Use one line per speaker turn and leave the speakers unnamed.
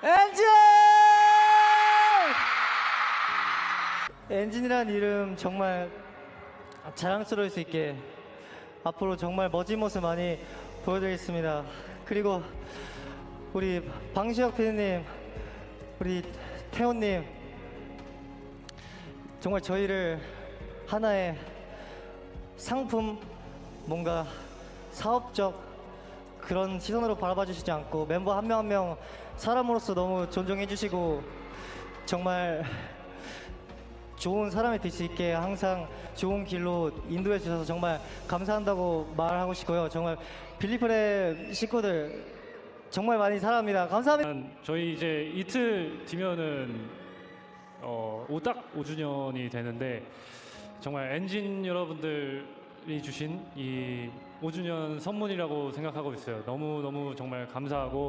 엔진! 엔진이란 이름 정말 자랑스러울 수 있게 앞으로 정말 멋진 모습 많이 보여드리겠습니다. 그리고 우리 방시혁 PD님, 우리 태훈님, 정말 저희를 하나의 상품, 뭔가 사업적 그런 시선으로 바라봐 주시지 않고 멤버 한 명 한 명 사람으로서 너무 존중해 주시고 정말 좋은 사람이 될 수 있게 항상 좋은 길로 인도해 주셔서 정말 감사한다고 말하고 싶고요. 정말 빌리프의 식구들 정말 많이 사랑합니다. 감사합니다.
일단 저희 이제 이틀 뒤면은 어, 오딱 5주년이 되는데 정말 엔진 여러분들 이 주신 이 5주년 선물이라고 생각하고 있어요. 너무 너무 정말 감사하고